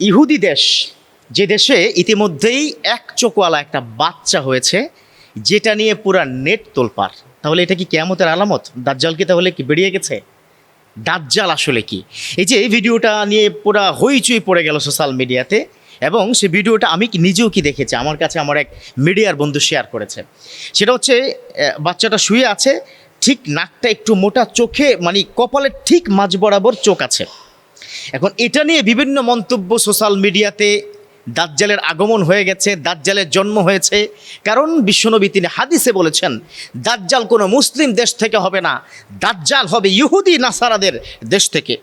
ইহুদি দেশ, যে দেশে ইতিমধ্যেই এক চোখওয়ালা একটা বাচ্চা হয়েছে, যেটা নিয়ে পুরা নেট তোলপার তাহলে এটা কি কেয়ামতের আলামত? দাজ্জাল কি তাহলে কি বেরিয়ে গেছে? দাজ্জাল আসলে কি? এই যে এই ভিডিওটা নিয়ে পুরা হইচই পড়ে গেল সোশ্যাল মিডিয়াতে, এবং সে ভিডিওটা আমি নিজেও কি দেখেছি, আমার কাছে আমার এক মিডিয়ার বন্ধু শেয়ার করেছে। সেটা হচ্ছে বাচ্চাটা শুয়ে আছে, ঠিক নাকটা একটু মোটা চোখে মানে কপালের ঠিক মাঝ বরাবর চোখ আছে। এখন এটা নিয়ে বিভিন্ন মন্তব্য সোশ্যাল মিডিয়াতে দাজ্জালের আগমন হয়ে গেছে, দাজ্জালের জন্ম হয়েছে। কারণ বিশ্বনবী তিনি হাদিসে বলেছেন, দাজ্জাল কোনো মুসলিম দেশ থেকে হবে না, দাজ্জাল হবে ইহুদি নাসারাদের দেশ থেকে।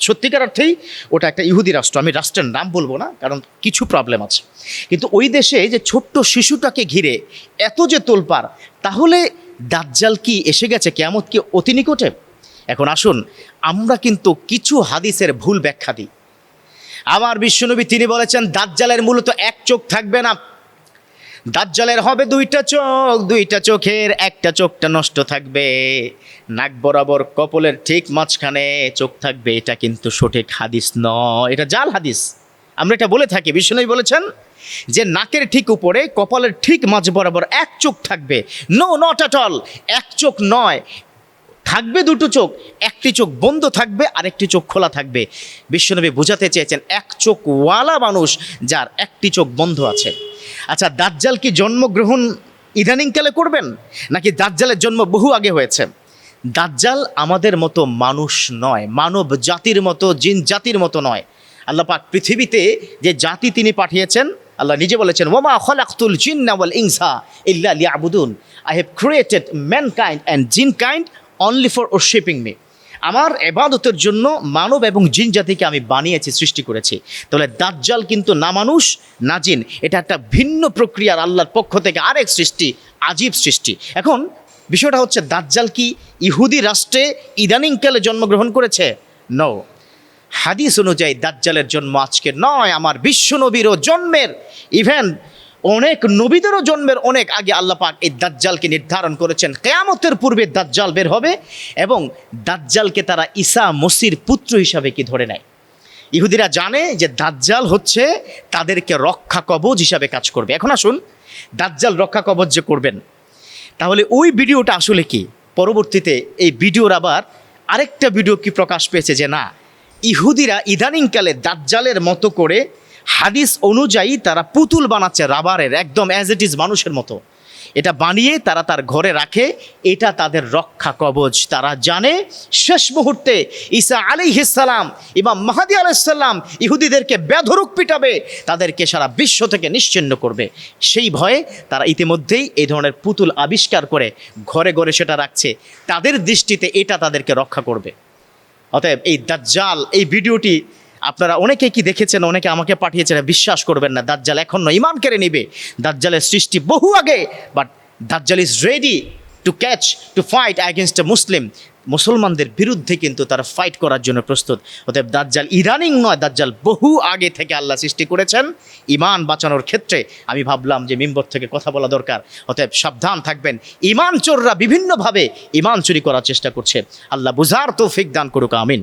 সত্যিকার অর্থেই ওটা একটা ইহুদি রাষ্ট্র, আমি রাষ্ট্রের নাম বলব না, কারণ কিছু প্রবলেম আছে। কিন্তু ওই দেশে যে ছোট্ট শিশুটাকে ঘিরে এত যে তোলপার তাহলে দাজ্জাল কি এসে গেছে কেমত কি অতি নিকটে? এখন আসুন, আমরা কিন্তু কিছু হাদিসের ভুল ব্যাখ্যা দিই। আমার বিশ্বনবী তিনি বলেছেন, দাজ্জালের মূলত এক চোখ থাকবে না। দাজ্জালের হবে দুইটা চোখ, দুইটা চোখের একটা চোখটা নষ্ট থাকবে। নাক বরাবর কপলের ঠিক মাঝখানে চোখ থাকবে, এটা কিন্তু সঠিক হাদিস নয়। এটা জাল হাদিস। আমরা এটা বলে থাকি। বিশ্বনবী বলেছেন যে, নাকের ঠিক উপরে, কপালের ঠিক মাঝ বরাবর এক চোখ থাকবে। নো নট অ্যাট অল এক চোখ নয় থাকবে দুটো চোখ, একটি চোখ বন্ধ থাকবে, আরেকটি চোখ খোলা থাকবে। বিশ্বনবী বোঝাতে চেয়েছেন, এক চোখ ওয়ালা মানুষ যার একটি চোখ বন্ধ আছে। আচ্ছা দাজ্জাল কি জন্মগ্রহণ ইদানিংকালে করবেন? নাকি দাজ্জালের জন্ম বহু আগে হয়েছে? দাজ্জাল আমাদের মতো মানুষ নয়, মানব জাতির মতো, জিন জাতির মতো নয়। আল্লাহ পাক পৃথিবীতে যে জাতি তিনি পাঠিয়েছেন, আল্লাহ নিজে বলেছেন ওমা খলাকতুল জিন্না ওয়াল ইনসা ইল্লা লিয়াবুদুন। I have created mankind and jinn kind only for worshipping me আমার এবাদতের জন্য মানব এবং জিন জাতিকে আমি বানিয়েছি, সৃষ্টি করেছি। তাহলে দাজ্জাল কিন্তু না মানুষ, না জিন। এটা একটা ভিন্ন প্রক্রিয়ার আল্লাহর পক্ষ থেকে আরেক সৃষ্টি, আজীব সৃষ্টি। এখন বিষয়টা হচ্ছে, দাজ্জাল কি ইহুদি রাষ্ট্রে ইদানিংকালে জন্মগ্রহণ করেছে? নো হাদিস অনুযায়ী দাজ্জালের জন্ম আজকে নয়, আমার বিশ্ব নবীরও জন্মের। ইভেন অনেক নবীদেরও জন্মের অনেক আগে আল্লাহ পাক এই দাজ্জালকে নির্ধারণ করেছেন। কেয়ামতের পূর্বে দাজ্জাল বের হবে এবং দাজ্জালকে তারা ঈসা মসির পুত্র হিসাবে কি ধরে নেয়? ইহুদিরা জানে যে দাজ্জাল হচ্ছে তাদেরকে রক্ষা কবচ হিসাবে কাজ করবে। এখন আসুন, দাজ্জাল রক্ষা কবচ যে করবেন, তাহলে ওই ভিডিওটা আসলে কি? পরবর্তীতে এই ভিডিওর আবার আরেকটা ভিডিও কি প্রকাশ পেয়েছে যে না, ইহুদিরা ইদানিংকালে দাজ্জালের মতো করে হাদিস অনুযায়ী তারা পুতুল বানাচ্ছে রাবারের, একদম অ্যাজ ইট ইজ মানুষের মতো। এটা বানিয়ে তারা তার ঘরে রাখে, এটা তাদের রক্ষা কবচ। তারা জানে শেষ মুহূর্তে ঈসা আলী সালাম, ইমাম মাহাদি আলাইসাল্লাম ইহুদিদেরকে বেধরুক পিটাবে, তাদেরকে সারা বিশ্ব থেকে নিশ্চিন্ন করবে। সেই ভয়ে তারা ইতিমধ্যেই এই ধরনের পুতুল আবিষ্কার করে ঘরে ঘরে সেটা রাখছে। তাদের দৃষ্টিতে এটা তাদেরকে রক্ষা করবে। অতএব এই দাজ্জাল, এই ভিডিওটি আপনারা অনেকে কি দেখেছেন, অনেকে আমাকে পাঠিয়েছেন, বিশ্বাস করবেন না, দাজ্জাল এখন নয় ইমান কেড়ে নিবে। দাজ্জালের সৃষ্টি বহু আগে but Dajjal is ready to catch to fight against a Muslim মুসলমানদের বিরুদ্ধে কিন্তু তারা ফাইট করার জন্য প্রস্তুত। অতএব দাজ্জাল ইদানিং নয়, দাজ্জাল বহু আগে থেকে আল্লাহ সৃষ্টি করেছেন। ইমান বাঁচানোর ক্ষেত্রে আমি ভাবলাম যে মিম্বর থেকে কথা বলা দরকার। অতএব সাবধান থাকবেন। ইমান চোররা বিভিন্নভাবে ইমান চুরি করার চেষ্টা করছে। আল্লাহ বুঝার তৌফিক দান করুক, আমিন।